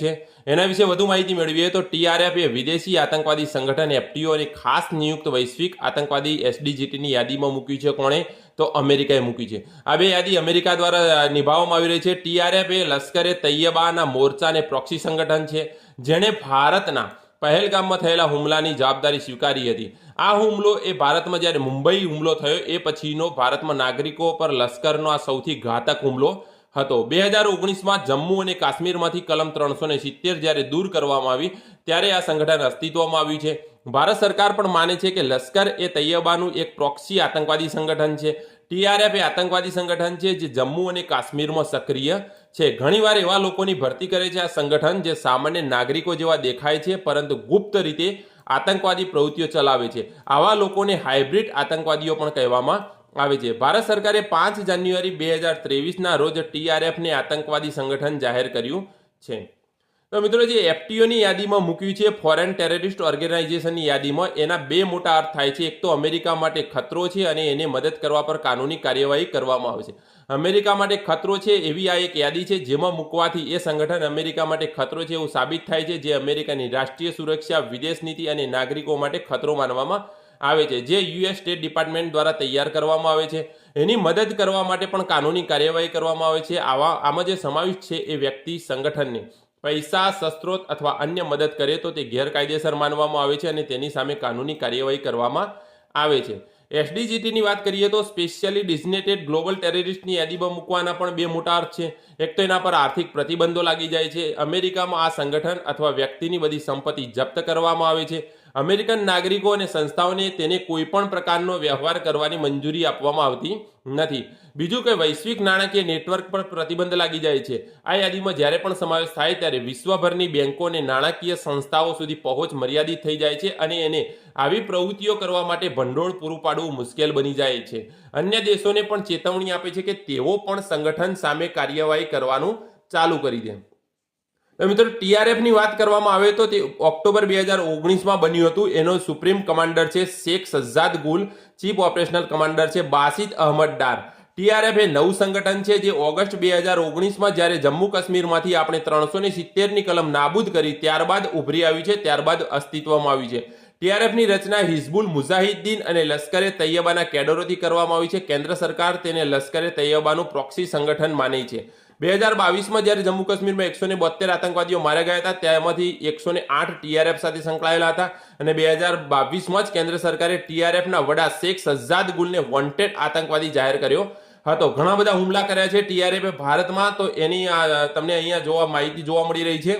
છે. એના વિશે વધુ માહિતી મેળવીએ તો ટીઆરએફ એ વિદેશી આતંકવાદી સંગઠન એફટીઓ ખાસ નિયુક્ત વૈશ્વિક આતંકવાદી એસડીજીટીની યાદીમાં મૂક્યું છે કોણે? તો અમેરિકાએ મૂકી છે. આ બે યાદી અમેરિકા દ્વારા નિભાવવામાં આવી રહી છે. ટીઆરએફ એ લશ્કરે તૈયબાના મોરચા અને પ્રોક્સી સંગઠન છે, જેણે ભારતના પહેલગામમાં થયેલા હુમલાની જવાબદારી સ્વીકારી હતી. આ હુમલો એ ભારતમાં જ્યારે મુંબઈ હુમલો થયો, એ પછીનો ભારતમાં નાગરિકો પર લશ્કરનો આ સૌથી ઘાતક હુમલો હતો. બે હજાર ઓગણીસમાં જમ્મુ અને કાશ્મીરમાંથી કલમ ત્રણસો ને સિત્તેર જ્યારે દૂર કરવામાં આવી, ત્યારે આ સંગઠન અસ્તિત્વમાં આવ્યું છે. ભારત સરકાર પણ માને છે કે લશ્કર એ તૈયબાનું એક પ્રોક્સી આતંકવાદી સંગઠન છે. ટીઆરએફ એ આતંકવાદી સંગઠન છે જે જમ્મુ અને કાશ્મીરમાં સક્રિય છે. ઘણીવાર એવા લોકોની ભરતી કરે છે આ સંગઠન જે સામાન્ય નાગરિકો જેવા દેખાય છે, પરંતુ ગુપ્ત રીતે આતંકવાદી પ્રવૃત્તિઓ ચલાવે છે. આવા લોકોને હાઇબ્રિડ આતંકવાદીઓ પણ કહેવામાં આવે છે. ભારત સરકારે પાંચ જાન્યુઆરી બે હજાર ત્રેવીસના રોજ ટીઆરએફને આતંકવાદી સંગઠન જાહેર કર્યું છે. તો મિત્રો, જે એફટીઓની યાદીમાં મૂક્યું છે, ફોરેન ટેરરિસ્ટ ઓર્ગેનાઇઝેશનની યાદીમાં એના બે મોટા અર્થ થાય છે. એક તો અમેરિકા માટે ખતરો છે અને એને મદદ કરવા પર કાનૂની કાર્યવાહી કરવામાં આવે છે. અમેરિકા માટે ખતરો છે એવી આ એક યાદી છે, જેમાં મૂકવાથી એ સંગઠન અમેરિકા માટે ખતરો છે એવું સાબિત થાય છે, જે અમેરિકાની રાષ્ટ્રીય સુરક્ષા, વિદેશ નીતિ અને નાગરિકો માટે ખતરો માનવામાં આવે છે, જે યુએસ સ્ટેટ ડિપાર્ટમેન્ટ દ્વારા તૈયાર કરવામાં આવે છે. એની મદદ કરવા માટે પણ કાનૂની કાર્યવાહી કરવામાં આવે છે. આવા, આમાં જે સમાવિષ્ટ છે એ વ્યક્તિ સંગઠનને પૈસા શસ્ત્રો અથવા અન્ય મદદ કરે તો તે ગેરકાયદેસર માનવામાં આવે છે અને તેની સામે કાનૂની કાર્યવાહી કરવામાં આવે છે. એસડીજીટીની વાત કરીએ તો સ્પેશિયલી ડિઝિનેટેડ ગ્લોબલ ટેરરિસ્ટની યાદીમાં મૂકવાના પણ બે મોટા અર્થ છે. એક તો એના પર આર્થિક પ્રતિબંધો લાગી જાય છે. અમેરિકામાં આ સંગઠન અથવા વ્યક્તિની બધી સંપત્તિ જપ્ત કરવામાં આવે છે. અમેરિકન નાગરિકો અને સંસ્થાઓને તેને કોઈ પણ પ્રકારનો વ્યવહાર કરવાની મંજૂરી આપવામાં આવતી નથી. બીજું કે વૈશ્વિક નાણાકીય નેટવર્ક પર પ્રતિબંધ લાગી જાય છે. આ યાદીમાં જ્યારે પણ સમાવેશ થાય ત્યારે વિશ્વભરની બેંકો અને નાણાકીય સંસ્થાઓ સુધી પહોંચ મર્યાદિત થઈ જાય છે અને એને આવી પ્રવૃત્તિઓ કરવા માટે ભંડોળ પૂરું પાડવું મુશ્કેલ બની જાય છે. અન્ય દેશોને પણ ચેતવણી આપે છે કે તેઓ પણ સંગઠન સામે કાર્યવાહી કરવાનું ચાલુ કરી દે. મિત્રો ટીઆરએફની વાત કરવામાં આવે તો તે ઓક્ટોબર બે હજાર ઓગણીસમાં બન્યું હતું. એનો સુપ્રીમ કમાન્ડર છે Sheikh Sajjad Gul, chief operational commander છે બાસિદ અહમદ ડાર. ટીઆરએફ એ નવું સંગઠન છે જે ઓગસ્ટ બે હજાર ઓગણીસમાં જ્યારે જમ્મુ કાશ્મીરમાંથી આપણે ત્રણસો ને સિત્તેરની કલમ નાબૂદ કરી ત્યારબાદ ઉભરી આવી છે, ત્યારબાદ અસ્તિત્વમાં આવી છે. ટીઆરએફની રચના હિઝબુલ મુઝાહિદ્દીન અને લશ્કરે તૈયબાના કેડરોથી કરવામાં આવી છે. કેન્દ્ર સરકાર તેને લશ્કરે તૈયબાનું પ્રોક્સી સંગઠન માને છે. બે હજાર બાવીસમાં જ્યારે જમ્મુ કાશ્મીરમાં એકસો ને બોતેર આતંકવાદીઓ માર્યા ગયા હતા તેમાંથી એકસો ને આઠ ટીઆરએફ સાથે સંકળાયેલા હતા અને બે હજાર બાવીસમાં જ કેન્દ્ર સરકારે ટીઆરએફના વડા શેખ સજ્જાદ ગુલને વોન્ટેડ આતંકવાદી જાહેર કર્યો હતો. ઘણા બધા હુમલા કર્યા છે ટીઆરએફે ભારતમાં, તો એની તમને અહીંયા જોવા માહિતી જોવા મળી રહી છે.